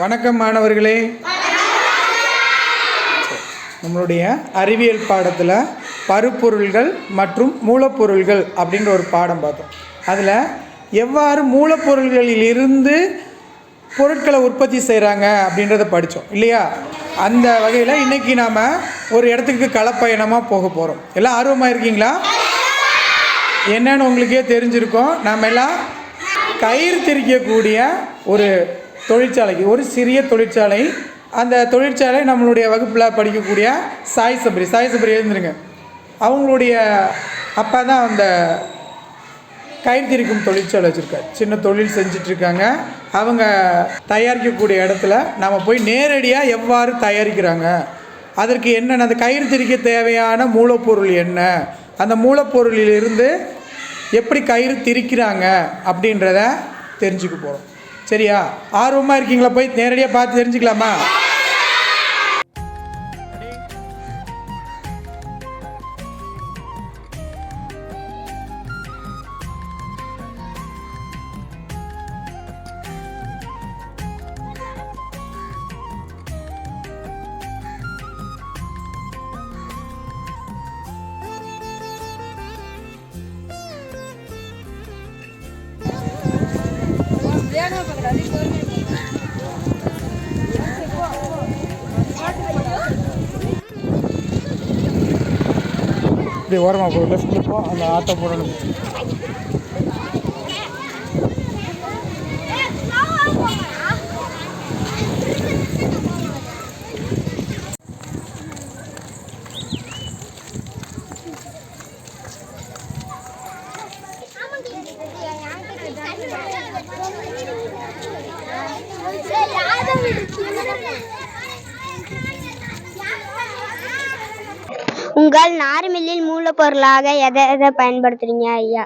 வணக்கம் மாணவர்களே. நம்மளுடைய அறிவியல் பாடத்தில் பருப்பொருள்கள் மற்றும் மூலப்பொருள்கள் அப்படின்ற ஒரு பாடம் பார்த்தோம். அதில் எவ்வாறு மூலப்பொருள்களிலிருந்து பொருட்களை உற்பத்தி செய்கிறாங்க அப்படின்றத படித்தோம் இல்லையா? அந்த வகையில் இன்றைக்கி நாம் ஒரு இடத்துக்கு களப்பயணமாக போக போகிறோம் எல்லாம் ஆர்வமாக இருக்கீங்களா? என்னன்னு உங்களுக்கே தெரிஞ்சிருக்கோம். நாம் எல்லாம் கயிறு திரிக்கக்கூடிய ஒரு தொழிற்சாலைக்கு. ஒரு சிறிய தொழிற்சாலை. அந்த தொழிற்சாலை நம்மளுடைய வகுப்பில் படிக்கக்கூடிய சாய் சபரி. சாய் சபரி எழுந்துருங்க. அவங்களுடைய அப்பா தான் அந்த கைத்திருக்கும் திரிக்கும் தொழிற்சாலை வச்சுருக்காரு. சின்ன தொழில் செஞ்சிட்ருக்காங்க. அவங்க தயாரிக்கக்கூடிய இடத்துல நம்ம போய் நேரடியாக எவ்வாறு தயாரிக்கிறாங்க? அதற்கு என்னென்ன அந்த கயிறு திரிக்க தேவையான மூலப்பொருள் என்ன? அந்த மூலப்பொருளிலிருந்து எப்படி கயிறு திரிக்கிறாங்க அப்படின்றத தெரிஞ்சுக்க போகிறோம் சரியா? ஆர்வமாக இருக்கீங்களா? போய் நேரடியாக பார்த்து தெரிஞ்சுக்கலாமா? இப்படி ஓரமாக போ லெஃப்ட்டில் போ அந்த ஆட்டோ போடணும். உங்கள் நார்மில்லில் மூலப்பொருளாக எதை எதை பயன்படுத்துறீங்க ஐயா?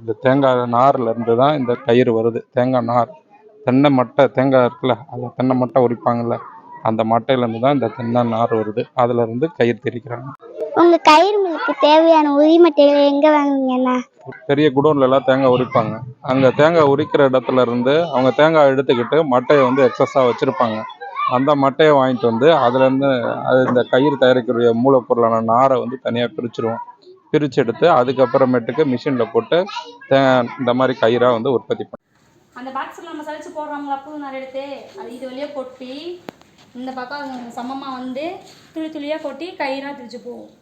இந்த தேங்காய் நார்ல இருந்து தான் இந்த கயிறு வருது. தேங்காய் நார். தென்னை மட்டை தேங்காய் இருக்குல்ல அந்த தென்னை மட்டை உரிப்பாங்கல்ல அந்த மட்டையிலேருந்து தான் இந்த தென்னை நார் வருது. அதுல இருந்து கயிறு திரிக்கிறாங்க. உங்க கயிறு மில்லுக்கு தேவையான உரிமட்டைகளை எங்க வாங்குவீங்கண்ணா பெரிய குடோன்ல எல்லாம் தேங்காய் உரிப்பாங்க. அங்க தேங்காய் உரிக்கிற இடத்துல இருந்து அவங்க தேங்காய் எடுத்துக்கிட்டு மட்டையை வந்து எக்ஸஸாக வச்சிருப்பாங்க. அந்த மட்டையை வாங்கிட்டு வந்து அதுல இருந்து அது இந்த கயிறு தயாரிக்கக்கூடிய மூலப்பொருளான நாரை வந்து தனியாக பிரிச்சிருவோம். பிரிச்சு எடுத்து அதுக்கப்புறமேட்டுக்கு மிஷினில் போட்டு தே இந்த மாதிரி கயிறாக வந்து உற்பத்தி பண்ணுவோம் அந்த பாக்ஸில் நம்ம சலிச்சு போடுறோம்ல புது நார் எடுத்து. அது இது வழியாக கொட்டி இந்த பக்கம் சமமாக வந்து துளி துளியாக கொட்டி கயிறாக திரிச்சு போகும்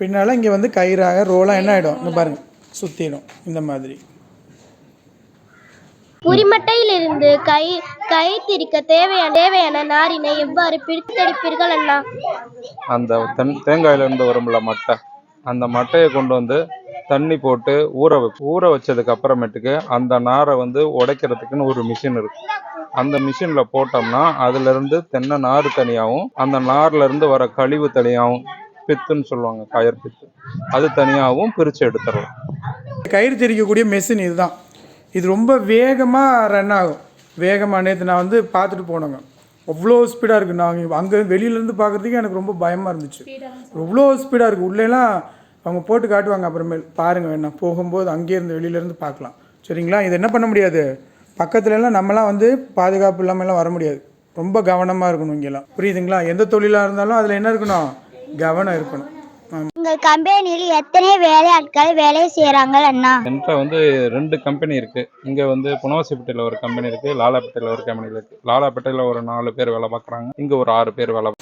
பின்னால் இங்கே வந்து கயிறாக ரோலாக என்ன ஆகிடும் இங்கே பாருங்கள் சுற்றிடும் இந்த மாதிரி. உரிமட்டையிலிருந்து கை கை திரிக்க தேவையான தேவையான நாரினை எவ்வாறு பிரித்தெடுப்பீர்கள் அண்ணா அந்த தென் தேங்காயிலேருந்து வரும்ல மட்டை. அந்த மட்டையை கொண்டு வந்து தண்ணி போட்டு ஊற வை ஊற வச்சதுக்கு அப்புறமேட்டுக்கு அந்த நாரை வந்து உடைக்கிறதுக்குன்னு ஒரு மிஷின் இருக்கு. அந்த மிஷினில் போட்டோம்னா அதுலேருந்து தென்னை நார் தனியாகவும் அந்த நார்ல இருந்து வர கழிவு தனியாகவும் பித்துன்னு சொல்லுவாங்க கயர் பித்து. அது தனியாகவும் பிரித்து எடுத்துடலாம். கயிறு திரிக்கக்கூடிய மெஷின் இதுதான். இது ரொம்ப வேகமாக ரன் ஆகும். வேகமாக நேற்று நான் வந்து பார்த்துட்டு போனோங்க. அவ்வளோ ஸ்பீடாக இருக்குது நாங்கள் அங்கே வெளியிலேருந்து பார்க்குறதுக்கு எனக்கு ரொம்ப பயமாக இருந்துச்சு. அவ்வளோ ஸ்பீடாக இருக்குது உள்ளேலாம் அவங்க போட்டு காட்டுவாங்க அப்புறமேல். பாருங்கள் வேணா போகும்போது அங்கேருந்து வெளியிலேருந்து பார்க்கலாம். சரிங்களா? இது என்ன பண்ண முடியாது? பக்கத்துலலாம் நம்மலாம் வந்து பாதுகாப்பு இல்லாமலாம் வர முடியாது. ரொம்ப கவனமாக இருக்கணும் இங்கெல்லாம். புரியுதுங்களா? எந்த தொழிலாக இருந்தாலும் அதில் என்ன இருக்கணும்? கவனம் இருக்கணும். உங்கள் கம்பெனியில் எத்தனை வேலையாட்கள் வேலை செய்கிறாங்க அண்ணா? என்ற வந்து ரெண்டு கம்பெனி இருக்கு. இங்க வந்து புனவாசிப்பட்டியில் ஒரு கம்பெனி இருக்கு லாலாப்பேட்டையில் ஒரு கம்பெனி இருக்கு. லாலாப்பேட்டையில் ஒரு நாலு பேர் வேலை பார்க்குறாங்க. இங்க ஒரு ஆறு பேர் வேலை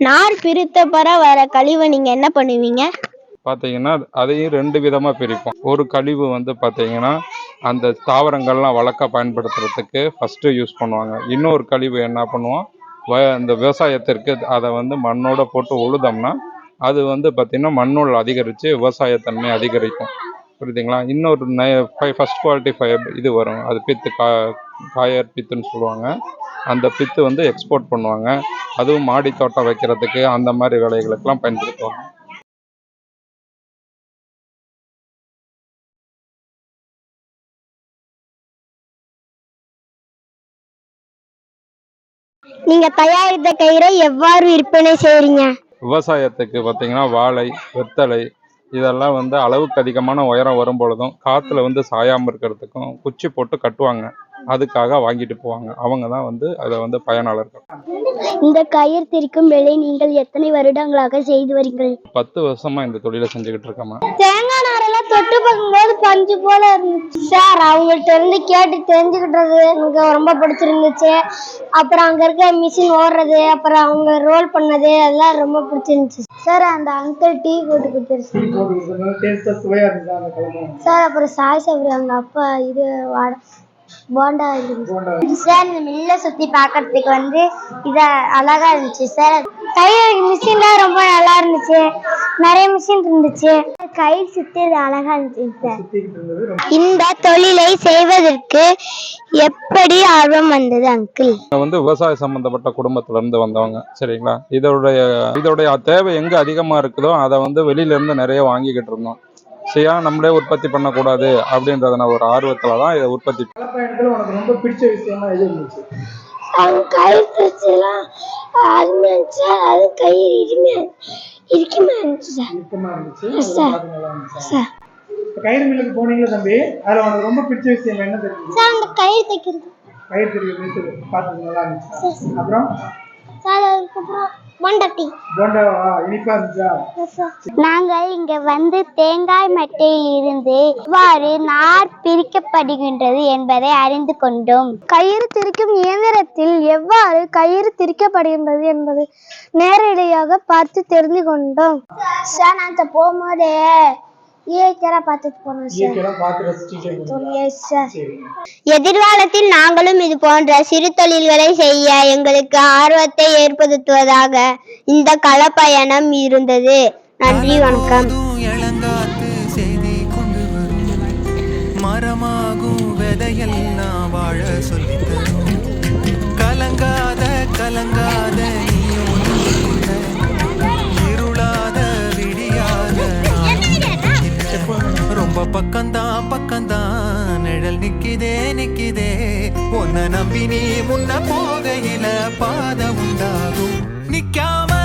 நார் பிரித்த பிற வர கழிவை நீங்கள் என்ன பண்ணுவீங்க? பார்த்தீங்கன்னா அதையும் ரெண்டு விதமாக பிரிப்போம். ஒரு கழிவு வந்து பார்த்தீங்கன்னா அந்த தாவரங்கள்லாம் வளர்க்க பயன்படுத்துறதுக்கு ஃபஸ்ட்டு யூஸ் பண்ணுவாங்க. இன்னொரு கழிவு என்ன பண்ணுவோம்? வ இந்த விவசாயத்திற்கு அதை வந்து மண்ணோட போட்டு உழுதோம்னா அது வந்து பார்த்திங்கன்னா மண்ணுள் அதிகரித்து விவசாயத்தன்மை அதிகரிக்கும். புரியுதுங்களா? இன்னொரு நை ஃபஸ்ட் குவாலிட்டி ஃபைப் இது வரும். அது பித்து கா காயர் பித்துன்னு சொல்லுவாங்க. அந்த பித்து வந்து எக்ஸ்போர்ட் பண்ணுவாங்க. அதுவும் மாடி தோட்டம் வைக்கிறதுக்கு அந்த மாதிரி வேலைகளுக்கெல்லாம் பயன்படுத்துவாங்க. நீங்க தயாரித்த கயிறை எவ்வாறு விற்பனை செய்யறீங்க விவசாயத்துக்கு பார்த்தீங்கன்னா வாழை வெத்தலை இதெல்லாம் வந்து அளவுக்கு அதிகமான உயரம் வரும் பொழுதும் காற்றுல வந்து சாயாமல் இருக்கிறதுக்கும் குச்சி போட்டு கட்டுவாங்க. அதுக்காக வாங்கிட்டு போவாங்க. அவங்க தான் வந்து அதை வந்து பயனாளர்கள். இந்த கயிறு திரிக்கும் வேலை நீங்கள் எத்தனை வருடங்களாக செய்து வரீங்கள் பத்து வருஷமா இந்த தொழிலை செஞ்சுக்கிட்டு இருக்கோமா தேங்காய் நாரெல்லாம் தொட்டு பார்க்கும்போது பஞ்சு போல இருந்துச்சு. சார் அவங்கள்ட்ட இருந்து கேட்டு தெரிஞ்சுக்கிட்டது எனக்கு ரொம்ப பிடிச்சிருந்துச்சு. அப்புறம் அங்க இருக்க மிஷின் ஓடுறது அப்புறம் அவங்க ரோல் பண்ணது அதெல்லாம் ரொம்ப பிடிச்சிருந்துச்சு. சார் அந்த அங்கிள் டீ போட்டு கொடுத்துருச்சு சார் அப்புறம் சாய் சபரி அவங்க அப்பா இது வாட போண்டா இருந்துச்சு. சார் இந்த மில்ல சுத்தி பார்க்கறதுக்கு வந்து இத அழகா இருந்துச்சு சார். தையல் மிஷின்லாம் ரொம்ப நல்லா இருந்துச்சு. நிறைய மிஷின் இருந்துச்சு. கை சுத்தி அழகா இருந்துச்சு சார். இந்த தொழிலை செய்வதற்கு எப்படி ஆர்வம் வந்தது அங்கிள் வந்து விவசாய சம்பந்தப்பட்ட குடும்பத்துல இருந்து வந்தவங்க சரிங்களா? இதோடைய இதோடைய தேவை எங்க அதிகமா இருக்குதோ அதை வந்து வெளியில இருந்து நிறைய வாங்கிக்கிட்டு இருந்தோம். சரியா நம்மளே உற்பத்தி பண்ணக்கூடாது அப்படின்றத நான் ஒரு ஆர்வத்துல தான் இதை உற்பத்தி பயணத்தில் உனக்கு ரொம்ப பிடிச்ச விஷயமா எது இருந்துச்சு? அவங்க கயிறு தச்சுலாம் அருமையா இருந்துச்சு. சார் அது கயிறு இனிமையா இருக்குமே இருந்துச்சு சார். சார். கயிறு மில்லுக்கு போனீங்களா தம்பி அதில் உனக்கு ரொம்ப பிடிச்ச விஷயம் என்ன தெரியுது சார் அந்த கயிறு தைக்கிறது. கயிறு தெரியும் மில்லுக்கு பார்த்தது நல்லா இருந்துச்சு? அப்புறம்? இனிப்பா இருந்துச்சா? நாங்கள் இங்க வந்து தேங்காய் மட்டையில் இருந்து எவ்வாறு நார் பிரிக்கப்படுகின்றது என்பதை அறிந்து கொண்டோம். கயிறு திரிக்கும் இயந்திரத்தில் எவ்வாறு கயிறு திரிக்கப்படுகின்றது என்பது நேரடியாக பார்த்து தெரிந்து கொண்டோம். சார் நான் போகும்போது இயற்கையாக பார்த்துட்டு போனோம் இயற்கையெல்லாம் பார்த்து ரசிச்சுட்டு சரி. எதிர்காலத்தில் நாங்களும் இது போன்ற சிறு தொழில்களை செய்ய எங்களுக்கு ஆர்வத்தை ஏற்படுத்துவதாக இந்த களப்பயணம் இருந்தது. நன்றி வணக்கம். போதும் இளங்காத்து செய்தி கொண்டு வரும். மரமாகும் விதையெல்லாம் வாழ சொல்லி தரும் கலங்காத கலங்காத பக்கம்தான் பக்கம்தான் நிழல் நிக்கிதே நிக்கிதே உன்னை நம்பி நீ முன்ன போகையில பாத உண்டாகும். நிக்காம